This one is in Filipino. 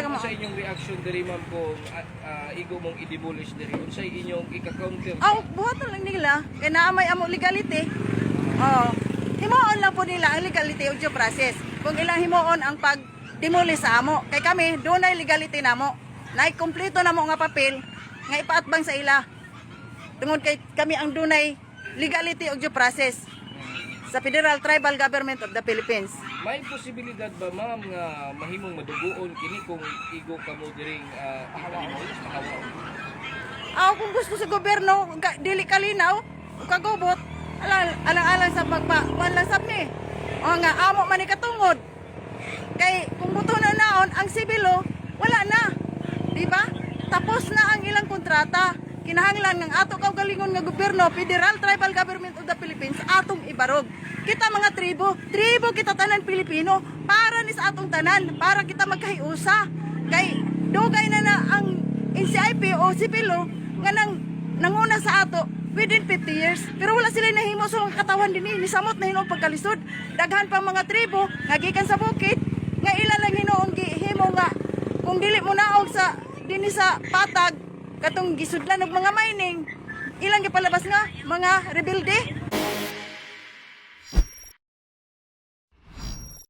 ma'am sa inyong reaction diri ma'am kung ah, ah, igo mong i-demolish diri unsay inyong ika-counter Aw, buhaton lang nila. Kaya naamay amo legality. Oh. Himuon lang po nila ang legality o due process. Kung ilang himuon ang pag demolish sa amo. Kay kami, doon ay legality namo. Nay kumpleto namo nga papel nga ipaatbang sa ila. Tungod kay kami ang dunay legality o due process sa Federal Tribal Government of the Philippines. may posibilidad ba ma'am nga mahimong maduguon kini kung igo kamo diring uh, i-demolish mahawa Aw, kung gusto sa gobyerno, dili kalinaw, kagubot, alang alang alang sa pagpa, wala sab ni. O nga, amo man ni katungod. Kay, kung buto na naon, ang sibilo, wala na. Di ba? Tapos na ang ilang kontrata. Kinahanglan ng ato kaugalingon nga gobyerno, Federal Tribal Government of the Philippines, atong ibarog. Kita mga tribo, tribo kita tanan Pilipino, para ni sa atong tanan, para kita magkahiusa. Kay, dugay na na ang NCIP o Sipilo nga nang nanguna sa ato within 50 years. Pero wala sila nahimo sa mga katawan din ni samot na hinuong pagkalisod. Daghan pa mga tribo nga gikan sa bukid nga ila lang hinuong gihimo nga kung dili mo naog sa dinhi sa patag Katong gisudlan og mga mining. Ilang gipalabas nga mga rebuilde.